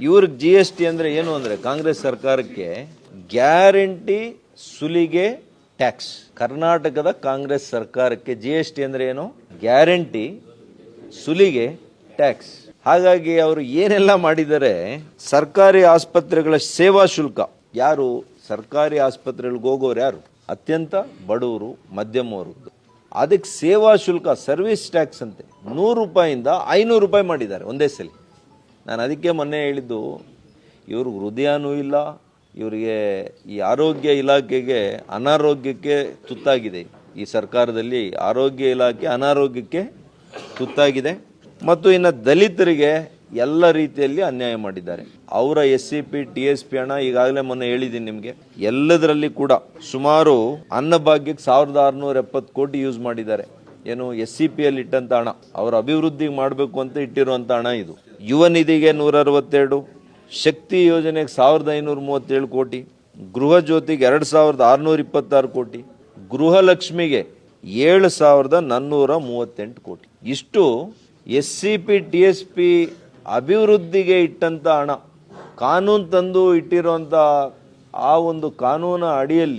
ಇವ್ರಿಗೆ G S T ಅಂದರೆ ಏನು ಅಂದರೆ ಕಾಂಗ್ರೆಸ್ ಸರ್ಕಾರಕ್ಕೆ ಗ್ಯಾರಂಟಿ ಸುಲಿಗೆ ಟ್ಯಾಕ್ಸ್ ಕರ್ನಾಟಕದ ಕಾಂಗ್ರೆಸ್ ಸರ್ಕಾರಕ್ಕೆ ಜಿ ಎಸ್ ಟಿ ಅಂದರೆ ಏನು? ಗ್ಯಾರಂಟಿ ಸುಲಿಗೆ ಟ್ಯಾಕ್ಸ್ ಹಾಗಾಗಿ ಅವರು ಏನೆಲ್ಲ ಮಾಡಿದರೆ ಸರ್ಕಾರಿ ಆಸ್ಪತ್ರೆಗಳ ಸೇವಾ ಶುಲ್ಕ. ಯಾರು? ಸರ್ಕಾರಿ ಆಸ್ಪತ್ರೆಗಳಿಗೆ ಹೋಗೋರು ಯಾರು? ಅತ್ಯಂತ ಬಡವರು ಮಧ್ಯಮ ಅದಕ್ಕೆ ಸೇವಾ ಶುಲ್ಕ, ಸರ್ವಿಸ್ ಟ್ಯಾಕ್ಸ್ ಅಂತೆ. ನೂರು ರೂಪಾಯಿಂದ ಐನೂರು ರೂಪಾಯಿ ಮಾಡಿದ್ದಾರೆ ಒಂದೇ ಸಲ. ನಾನು ಅದಕ್ಕೆ ಮೊನ್ನೆ ಹೇಳಿದ್ದು ಇವ್ರಿಗೆ ಹೃದಯನೂ ಇಲ್ಲ ಇವರಿಗೆ ಈ ಆರೋಗ್ಯ ಇಲಾಖೆಗೆ ಅನಾರೋಗ್ಯಕ್ಕೆ ತುತ್ತಾಗಿದೆ. ಈ ಸರ್ಕಾರದಲ್ಲಿ ಆರೋಗ್ಯ ಇಲಾಖೆ ಅನಾರೋಗ್ಯಕ್ಕೆ ತುತ್ತಾಗಿದೆ. ಮತ್ತು ಇನ್ನು ದಲಿತರಿಗೆ ಎಲ್ಲ ರೀತಿಯಲ್ಲಿ ಅನ್ಯಾಯ ಮಾಡಿದ್ದಾರೆ. ಅವರ S C P T S P ಹಣ ಈಗಾಗಲೇ ಮೊನ್ನೆ ಹೇಳಿದ್ದೀನಿ ನಿಮಗೆ. ಎಲ್ಲದರಲ್ಲಿ ಕೂಡ ಸುಮಾರು ಅನ್ನಭಾಗ್ಯಕ್ಕೆ ಸಾವಿರದ ಆರುನೂರ ಎಪ್ಪತ್ತು ಕೋಟಿ ಯೂಸ್ ಮಾಡಿದ್ದಾರೆ. ಏನು ಎಸ್ ಸಿ ಪಿ ಅಲ್ಲಿ ಇಟ್ಟಂತ ಹಣ, ಅವರ ಅಭಿವೃದ್ಧಿಗೆ ಮಾಡಬೇಕು ಅಂತ ಇಟ್ಟಿರುವಂಥ ಹಣ ಇದು. ಯುವ ನಿಧಿಗೆ ನೂರ ಅರವತ್ತೆರಡು ಶಕ್ತಿ ಯೋಜನೆಗೆ ಸಾವಿರದ ಐನೂರ ಮೂವತ್ತೇಳು ಕೋಟಿ, ಗೃಹ ಜ್ಯೋತಿಗೆ ಎರಡು ಸಾವಿರದ ಆರುನೂರ ಇಪ್ಪತ್ತಾರು ಕೋಟಿ, ಗೃಹಲಕ್ಷ್ಮಿಗೆ ಏಳು ಸಾವಿರದ ನಾನ್ನೂರ ಮೂವತ್ತೆಂಟು ಕೋಟಿ. ಇಷ್ಟು S C P T S P ಅಭಿವೃದ್ಧಿಗೆ ಇಟ್ಟಂತ ಹಣ, ಕಾನೂನು ತಂದು ಇಟ್ಟಿರುವಂಥ ಆ ಒಂದು ಕಾನೂನ ಅಡಿಯಲ್ಲಿ